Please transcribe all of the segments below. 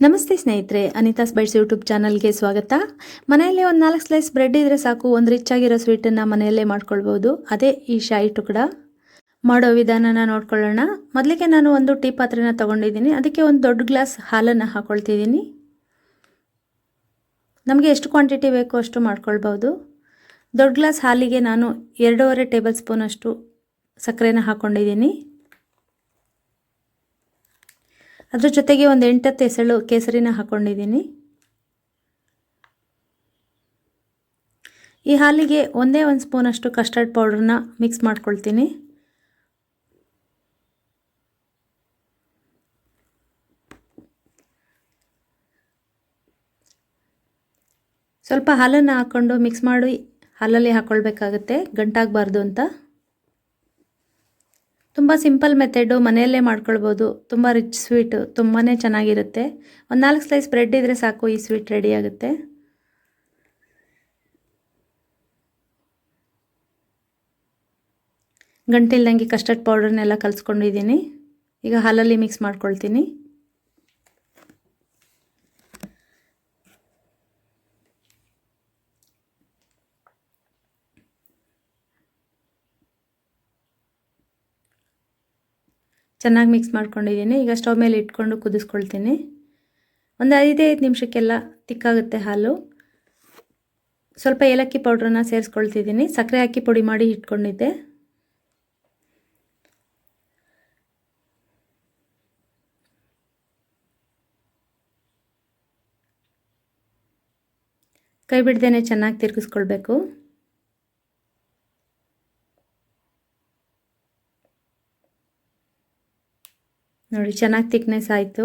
ನಮಸ್ತೆ ಸ್ನೇಹಿತರೆ, ಅನಿತಾಸ್ bites YouTube ಚಾನಲ್ಗೆ ಸ್ವಾಗತ. ಮನೆಯಲ್ಲಿ ಒಂದು ನಾಲ್ಕು ಸ್ಲೈಸ್ ಬ್ರೆಡ್ ಇದ್ದರೆ ಸಾಕು, ಒಂದು ರಿಚ್ ಆಗಿರೋ ಸ್ವೀಟನ್ನು ಮನೆಯಲ್ಲೇ ಮಾಡ್ಕೊಳ್ಬೋದು. ಅದೇ ಈ ಶಾಯಿ ಟುಕಡ ಮಾಡೋ ವಿಧಾನನ ನೋಡ್ಕೊಳ್ಳೋಣ. ಮೊದಲಿಗೆ ನಾನು ಒಂದು ಟೀ ಪಾತ್ರೆನ ತೊಗೊಂಡಿದ್ದೀನಿ. ಅದಕ್ಕೆ ಒಂದು ದೊಡ್ಡ ಗ್ಲಾಸ್ ಹಾಲನ್ನು ಹಾಕ್ಕೊಳ್ತಿದ್ದೀನಿ ನಮಗೆ ಎಷ್ಟು ಕ್ವಾಂಟಿಟಿ ಬೇಕೋ ಅಷ್ಟು ಮಾಡ್ಕೊಳ್ಬೋದು. ದೊಡ್ಡ ಗ್ಲಾಸ್ ಹಾಲಿಗೆ ನಾನು ಎರಡೂವರೆ ಟೇಬಲ್ ಸ್ಪೂನಷ್ಟು ಸಕ್ಕರೆನ ಹಾಕ್ಕೊಂಡಿದ್ದೀನಿ ಅದ್ರ ಜೊತೆಗೆ ಒಂದು ಎಂಟತ್ತು ಎಸಳು ಕೇಸರಿನ ಹಾಕ್ಕೊಂಡಿದ್ದೀನಿ ಈ ಹಾಲಿಗೆ ಒಂದೇ ಒಂದು ಸ್ಪೂನಷ್ಟು ಕಸ್ಟರ್ಡ್ ಪೌಡ್ರನ್ನ ಮಿಕ್ಸ್ ಮಾಡ್ಕೊಳ್ತೀನಿ. ಸ್ವಲ್ಪ ಹಾಲನ್ನು ಹಾಕ್ಕೊಂಡು ಮಿಕ್ಸ್ ಮಾಡಿ ಹಾಲಲ್ಲಿ ಹಾಕ್ಕೊಳ್ಬೇಕಾಗತ್ತೆ ಗಂಟಾಗಬಾರ್ದು ಅಂತ. ತುಂಬ ಸಿಂಪಲ್ ಮೆಥಡು ಮನೆಯಲ್ಲೇ ಮಾಡ್ಕೊಳ್ಬೋದು. ತುಂಬ ರಿಚ್ ಸ್ವೀಟು ತುಂಬಾ ಚೆನ್ನಾಗಿರುತ್ತೆ. ಒಂದು ನಾಲ್ಕು ಸ್ಲೈಸ್ ಬ್ರೆಡ್ ಇದ್ದರೆ ಸಾಕು, ಈ ಸ್ವೀಟ್ ರೆಡಿ ಆಗುತ್ತೆ. ಗಂಟಿಲ್ದಂಗೆ ಕಸ್ಟರ್ಡ್ ಪೌಡರ್ನೆಲ್ಲ ಕಲಿಸ್ಕೊಂಡಿದ್ದೀನಿ. ಈಗ ಹಾಲಲ್ಲಿ ಮಿಕ್ಸ್ ಮಾಡ್ಕೊಳ್ತೀನಿ. ಚೆನ್ನಾಗಿ ಮಿಕ್ಸ್ ಮಾಡ್ಕೊಂಡಿದ್ದೀನಿ. ಈಗ ಸ್ಟವ್ ಮೇಲೆ ಇಟ್ಕೊಂಡು ಕುದಿಸ್ಕೊಳ್ತೀನಿ. ಒಂದು ಐದೈದು ನಿಮಿಷಕ್ಕೆಲ್ಲ ತಿಕ್ಕಾಗುತ್ತೆ ಹಾಲು. ಸ್ವಲ್ಪ ಏಲಕ್ಕಿ ಪೌಡ್ರನ್ನ ಸೇರಿಸ್ಕೊಳ್ತಿದ್ದೀನಿ. ಸಕ್ಕರೆ ಹಾಕಿ ಪುಡಿ ಮಾಡಿ ಇಟ್ಕೊಂಡಿದ್ದೆ. ಕೈ ಬಿಡ್ದೇ ಚೆನ್ನಾಗಿ ತಿರುಗಿಸ್ಕೊಳ್ಬೇಕು. ನೋಡಿ, ಚೆನ್ನಾಗಿ ತಿಕ್ನೆಸ್ ಆಯಿತು.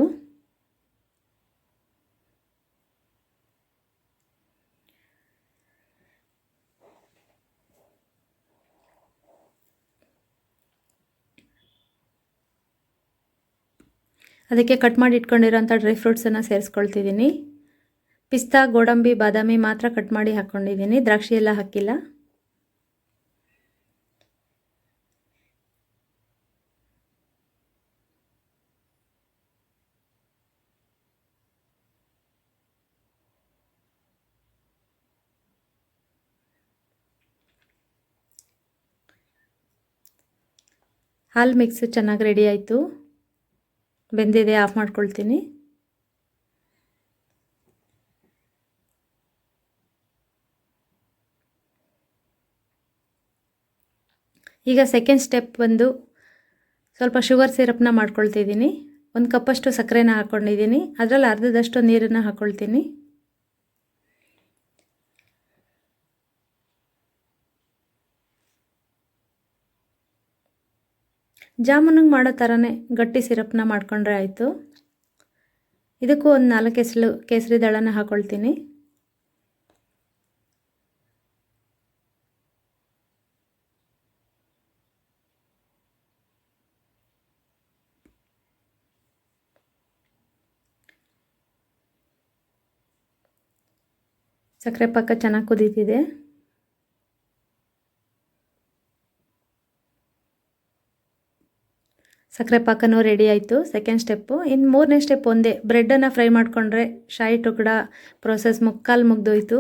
ಅದಕ್ಕೆ ಕಟ್ ಮಾಡಿ ಇಟ್ಕೊಂಡಿರೋಂಥ ಡ್ರೈ ಫ್ರೂಟ್ಸನ್ನು ಸೇರಿಸ್ಕೊಳ್ತಿದ್ದೀನಿ. ಪಿಸ್ತಾ, ಗೋಡಂಬಿ, ಬಾದಾಮಿ ಮಾತ್ರ ಕಟ್ ಮಾಡಿ ಹಾಕ್ಕೊಂಡಿದ್ದೀನಿ ದ್ರಾಕ್ಷಿ ಎಲ್ಲ ಹಾಕಿಲ್ಲ. ಹಾಲು ಮಿಕ್ಸ್ ಚೆನ್ನಾಗಿ ರೆಡಿ ಆಯಿತು. ಬೆಂದಿದೆ, ಆಫ್ ಮಾಡ್ಕೊಳ್ತೀನಿ. ಈಗ ಸೆಕೆಂಡ್ ಸ್ಟೆಪ್ ಬಂದು ಸ್ವಲ್ಪ ಶುಗರ್ ಸಿರಪ್ನ ಮಾಡ್ಕೊಳ್ತಿದ್ದೀನಿ. ಒಂದು ಕಪ್ಪಷ್ಟು ಸಕ್ಕರೆನ ಹಾಕ್ಕೊಂಡಿದ್ದೀನಿ ಅದರಲ್ಲಿ ಅರ್ಧದಷ್ಟು ನೀರನ್ನು ಹಾಕ್ಕೊಳ್ತೀನಿ ಜಾಮೂನಿಗೆ ಮಾಡೋ ಥರನೇ ಗಟ್ಟಿ ಸಿರಪ್ನ ಮಾಡ್ಕೊಂಡ್ರೆ ಆಯಿತು. ಇದಕ್ಕೂ ಒಂದು ನಾಲ್ಕು ಕೇಸರಿ ದಳನ ಹಾಕ್ಕೊಳ್ತೀನಿ ಸಕ್ಕರೆ ಪಕ್ಕ ಚೆನ್ನಾಗಿ ಕುದೀತಿದೆ. ಸಕ್ಕರೆ ಪಾಕನೂ ರೆಡಿ ಆಯಿತು. ಸೆಕೆಂಡ್ ಸ್ಟೆಪ್ಪು ಇನ್ನು ಮೂರನೇ ಸ್ಟೆಪ್ ಒಂದೇ. ಬ್ರೆಡ್ಡನ್ನು ಫ್ರೈ ಮಾಡಿಕೊಂಡ್ರೆ ಶಾಯಿ ಟುಕಡ ಪ್ರೋಸೆಸ್ ಮುಕ್ಕಾಲು ಮುಗ್ದೋಯ್ತು.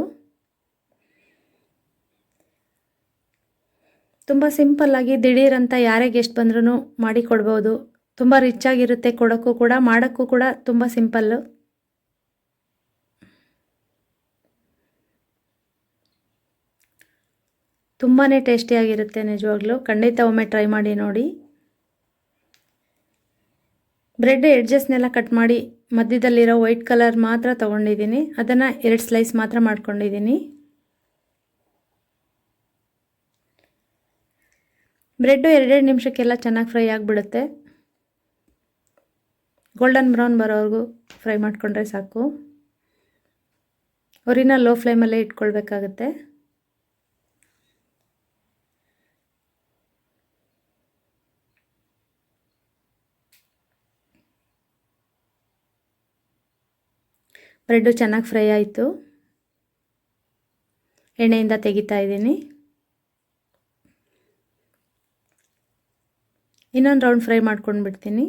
ತುಂಬ ಸಿಂಪಲ್ಲಾಗಿ ದಿಢೀರಂತ ಯಾರೇ ಗೆಸ್ಟ್ ಬಂದ್ರೂ ಮಾಡಿ ಕೊಡ್ಬೋದು. ತುಂಬ ರಿಚ್ ಆಗಿರುತ್ತೆ ಕೊಡೋಕ್ಕೂ ಕೂಡ, ಮಾಡೋಕ್ಕೂ ಕೂಡ ತುಂಬ ಸಿಂಪಲ್ಲು ತುಂಬಾ ಟೇಸ್ಟಿಯಾಗಿರುತ್ತೆ ನಿಜವಾಗ್ಲೂ. ಖಂಡಿತ ಒಮ್ಮೆ ಟ್ರೈ ಮಾಡಿ ನೋಡಿ. ಬ್ರೆಡ್ ಎಡ್ಜಸ್ನೆಲ್ಲ ಕಟ್ ಮಾಡಿ ಮಧ್ಯದಲ್ಲಿರೋ ವೈಟ್ ಕಲರ್ ಮಾತ್ರ ತೊಗೊಂಡಿದ್ದೀನಿ. ಅದನ್ನು ಎರಡು ಸ್ಲೈಸ್ ಮಾತ್ರ ಮಾಡ್ಕೊಂಡಿದ್ದೀನಿ. ಬ್ರೆಡ್ಡು ಎರಡೆರಡು ನಿಮಿಷಕ್ಕೆಲ್ಲ ಚೆನ್ನಾಗಿ ಫ್ರೈ ಆಗಿಬಿಡುತ್ತೆ. ಗೋಲ್ಡನ್ ಬ್ರೌನ್ ಬರೋವರೆಗೂ ಫ್ರೈ ಮಾಡಿಕೊಂಡ್ರೆ ಸಾಕು. ಅವರಿನ ಲೋ ಫ್ಲೇಮಲ್ಲೇ ಇಟ್ಕೊಳ್ಬೇಕಾಗತ್ತೆ. ಬ್ರೆಡ್ಡು ಚೆನ್ನಾಗಿ ಫ್ರೈ ಆಯಿತು. ಎಣ್ಣೆಯಿಂದ ತೆಗಿತಾ ಇದ್ದೀನಿ. ಇನ್ನೊಂದು ರೌಂಡ್ ಫ್ರೈ ಮಾಡ್ಕೊಂಡು ಬಿಡ್ತೀನಿ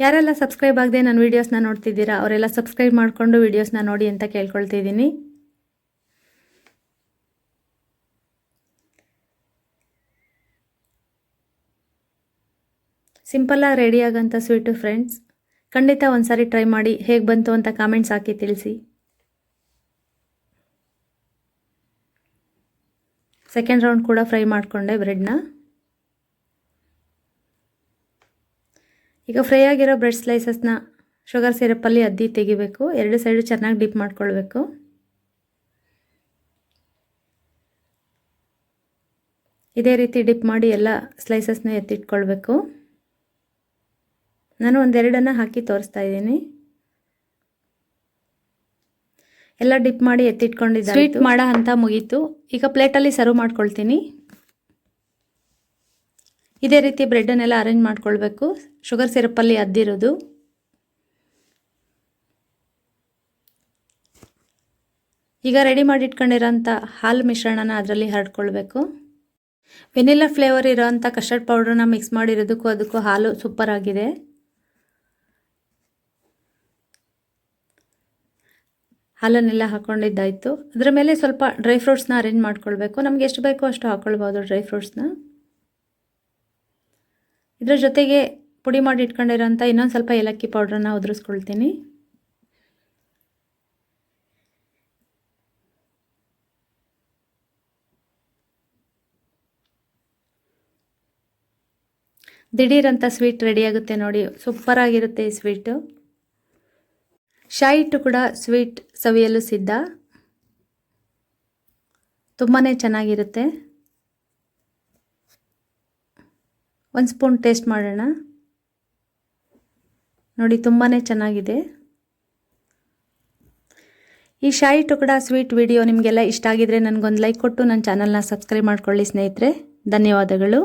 ಯಾರೆಲ್ಲ ಸಬ್ಸ್ಕ್ರೈಬ್ ಆಗದೆ ನನ್ನ ವೀಡಿಯೋಸ್ನ ನೋಡ್ತಿದ್ದೀರಾ, ಅವರೆಲ್ಲ ಸಬ್ಸ್ಕ್ರೈಬ್ ಮಾಡಿಕೊಂಡು ವೀಡಿಯೋಸ್ನ ನೋಡಿ ಅಂತ ಕೇಳ್ಕೊಳ್ತಿದ್ದೀನಿ ಸಿಂಪಲ್ಲಾಗಿ ರೆಡಿ ಆಗೋಂಥ ಸ್ವೀಟು ಫ್ರೆಂಡ್ಸ್. ಖಂಡಿತ ಒಂದು ಸಾರಿ ಟ್ರೈ ಮಾಡಿ, ಹೇಗೆ ಬಂತು ಅಂತ ಕಾಮೆಂಟ್ಸ್ ಹಾಕಿ ತಿಳಿಸಿ. ಸೆಕೆಂಡ್ ರೌಂಡ್ ಕೂಡ ಫ್ರೈ ಮಾಡಿಕೊಂಡೆ ಬ್ರೆಡ್ನ. ಈಗ ಫ್ರೈ ಆಗಿರೋ ಬ್ರೆಡ್ ಸ್ಲೈಸಸ್ನ ಶುಗರ್ ಸಿರಪ್ಪಲ್ಲಿ ಅದ್ದಿ ತೆಗಿಬೇಕು. ಎರಡು ಸೈಡು ಚೆನ್ನಾಗಿ ಡಿಪ್ ಮಾಡ್ಕೊಳ್ಬೇಕು. ಇದೇ ರೀತಿ ಡಿಪ್ ಮಾಡಿ ಎಲ್ಲ ಸ್ಲೈಸಸ್ನ ಎತ್ತಿಟ್ಕೊಳ್ಬೇಕು. ನಾನು ಒಂದೆರಡನ್ನು ಹಾಕಿ ತೋರಿಸ್ತಾ ಇದ್ದೀನಿ. ಎಲ್ಲ ಡಿಪ್ ಮಾಡಿ ಎತ್ತಿಟ್ಕೊಂಡಿದ್ದೆ ಸ್ವೀಟ್ ಮಾಡೋ ಅಂತ ಮುಗೀತು. ಈಗ ಪ್ಲೇಟಲ್ಲಿ ಸರ್ವ್ ಮಾಡ್ಕೊಳ್ತೀನಿ. ಇದೇ ರೀತಿ ಬ್ರೆಡ್ಡನ್ನೆಲ್ಲ ಅರೇಂಜ್ ಮಾಡ್ಕೊಳ್ಬೇಕು. ಶುಗರ್ ಸಿರಪ್ಪಲ್ಲಿ ಅದ್ದಿರೋದು. ಈಗ ರೆಡಿ ಮಾಡಿ ಇಟ್ಕೊಂಡಿರೋಂಥ ಹಾಲು ಮಿಶ್ರಣನ ಅದರಲ್ಲಿ ಹರಡ್ಕೊಳ್ಬೇಕು. ವೆನಿಲ್ಲಾ ಫ್ಲೇವರ್ ಇರೋವಂಥ ಕಸ್ಟರ್ಡ್ ಪೌಡ್ರನ್ನ ಮಿಕ್ಸ್ ಮಾಡಿರೋದಕ್ಕೂ ಅದಕ್ಕೂ ಹಾಲು ಸೂಪರ್ ಆಗಿದೆ. ಹಾಲನ್ನೆಲ್ಲ ಹಾಕ್ಕೊಂಡಿದ್ದಾಯಿತು ಅದರ ಮೇಲೆ ಸ್ವಲ್ಪ ಡ್ರೈ ಫ್ರೂಟ್ಸ್ನ ಅರೇಂಜ್ ಮಾಡ್ಕೊಳ್ಬೇಕು. ನಮ್ಗೆ ಎಷ್ಟು ಬೇಕೋ ಅಷ್ಟು ಹಾಕ್ಕೊಳ್ಬೋದು ಡ್ರೈ ಫ್ರೂಟ್ಸ್ನ ಇದರ ಜೊತೆಗೆ ಪುಡಿ ಮಾಡಿ ಇಟ್ಕೊಂಡಿರೋಂಥ ಇನ್ನೊಂದು ಸ್ವಲ್ಪ ಏಲಕ್ಕಿ ಪೌಡ್ರನ್ನ ಉದುರಿಸ್ಕೊಳ್ತೀನಿ. ದಿಢೀರಂಥ ಸ್ವೀಟ್ ರೆಡಿಯಾಗುತ್ತೆ ನೋಡಿ ಸೂಪರಾಗಿರುತ್ತೆ ಈ ಸ್ವೀಟು ಶಾಯಿಟ್ಟು ಕೂಡ ಸ್ವೀಟ್ ಸವಿಯಲು ಸಿದ್ಧ. ತುಂಬಾ ಚೆನ್ನಾಗಿರುತ್ತೆ. ಒಂದು ಸ್ಪೂನ್ ಟೇಸ್ಟ್ ಮಾಡೋಣ. ನೋಡಿ ತುಂಬಾ ಚೆನ್ನಾಗಿದೆ. ಈ ಶಾಯಿ ಟುಕಡ ಸ್ವೀಟ್ ವಿಡಿಯೋ ನಿಮಗೆಲ್ಲ ಇಷ್ಟ ಆಗಿದ್ರೆ ನನಗೊಂದು ಲೈಕ್ ಕೊಟ್ಟು ನನ್ನ ಚಾನಲ್ನ ಸಬ್ಸ್ಕ್ರೈಬ್ ಮಾಡ್ಕೊಳ್ಳಿ ಸ್ನೇಹಿತರೆ. ಧನ್ಯವಾದಗಳು.